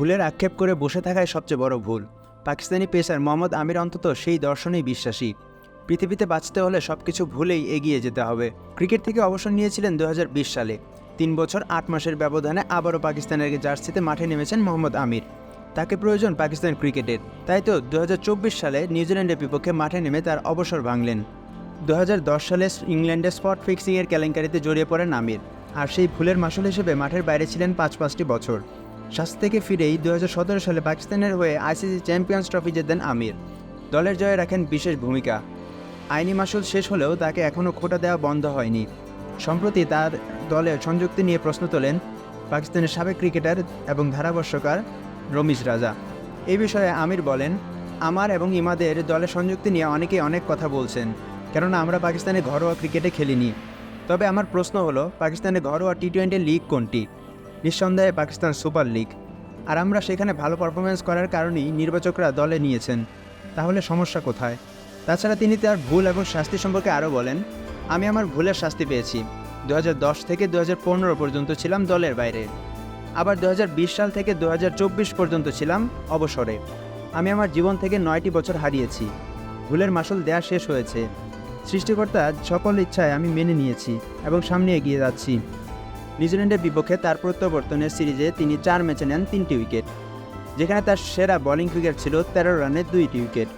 ভুলের আক্ষেপ করে বসে থাকাই সবচেয়ে বড় ভুল। পাকিস্তানি পেসার মোহাম্মদ আমির অন্তত সেই দর্শনেই বিশ্বাসী। পৃথিবীতে বাঁচতে হলে সব কিছু ভুলেই এগিয়ে যেতে হবে। ক্রিকেট থেকে অবসর নিয়েছিলেন দু হাজার বিশ সালে। তিন বছর, আট মাসের ব্যবধানে আবারও পাকিস্তানের জার্সিতে মাঠে নেমেছেন মোহাম্মদ আমির। তাকে প্রয়োজন পাকিস্তান ক্রিকেটের। তাই তো দু হাজার চব্বিশ সালে নিউজিল্যান্ডের বিপক্ষে মাঠে নেমে তার অবসর ভাঙলেন। দু হাজার দশ সালে ইংল্যান্ডে স্পট ফিক্সিংয়ের কেলেঙ্কারিতে জড়িয়ে পড়েন আমির। আর সেই ভুলের মাসুল হিসেবে মাঠের বাইরে ছিলেন পাঁচ পাঁচটি বছর। শাস্তি থেকে ফিরেই দু হাজার সতেরো সালে পাকিস্তানের হয়ে আইসিসি চ্যাম্পিয়ন্স ট্রফি জেতেন আমির। দলের জয়ে রাখেন বিশেষ ভূমিকা। আইনি মাসুল শেষ হলেও তাকে এখনও খোটা দেওয়া বন্ধ হয়নি। সম্প্রতি তার দলে সংযুক্তি নিয়ে প্রশ্ন তোলেন পাকিস্তানের সাবেক ক্রিকেটার এবং ধারাভাষ্যকার রমিজ রাজা। এই বিষয়ে আমির বলেন, আমার এবং ইমাদের দলে সংযুক্তি নিয়ে অনেকেই অনেক কথা বলছেন, কেননা আমরা পাকিস্তানে ঘরোয়া ক্রিকেটে খেলিনি। তবে আমার প্রশ্ন হলো, পাকিস্তানে ঘরোয়া টি টোয়েন্টি লিগ কোনটি? নিঃসন্দেহে পাকিস্তান সুপার লিগ। আর আমরা সেখানে ভালো পারফরমেন্স করার কারণেই নির্বাচকরা দলে নিয়েছেন। তাহলে সমস্যা কোথায়? তাছাড়া তিনি তার ভুল এবং শাস্তি সম্পর্কে আরও বলেন, আমি আমার ভুলের শাস্তি পেয়েছি। দু হাজার দশ থেকে দু হাজার পনেরো পর্যন্ত ছিলাম দলের বাইরে। আবার দু হাজার বিশ সাল থেকে দু হাজার চব্বিশ পর্যন্ত ছিলাম অবসরে। আমি আমার জীবন থেকে নয়টি বছর হারিয়েছি। ভুলের মাসুল দেয়া শেষ হয়েছে। সৃষ্টিকর্তার সকল ইচ্ছায় আমি মেনে নিয়েছি এবং সামনে এগিয়ে যাচ্ছি। নিউজিল্যান্ডের বিপক্ষে তার প্রত্যাবর্তনের সিরিজে তিনি চার ম্যাচে নেন তিনটি উইকেট, যেখানে তার সেরা বোলিং ক্রিকেট ছিল তেরো রানের দুইটি উইকেট।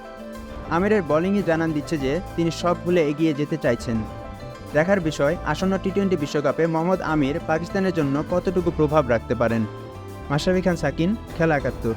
আমিরের বোলিংই জানান দিচ্ছে যে তিনি সব ভুলে এগিয়ে যেতে চাইছেন। দেখার বিষয়, আসন্ন টি টোয়েন্টি বিশ্বকাপে মোহাম্মদ আমির পাকিস্তানের জন্য কতটুকু প্রভাব রাখতে পারেন? মাসাবি খান, সাকিন, খেলা একাত্তর।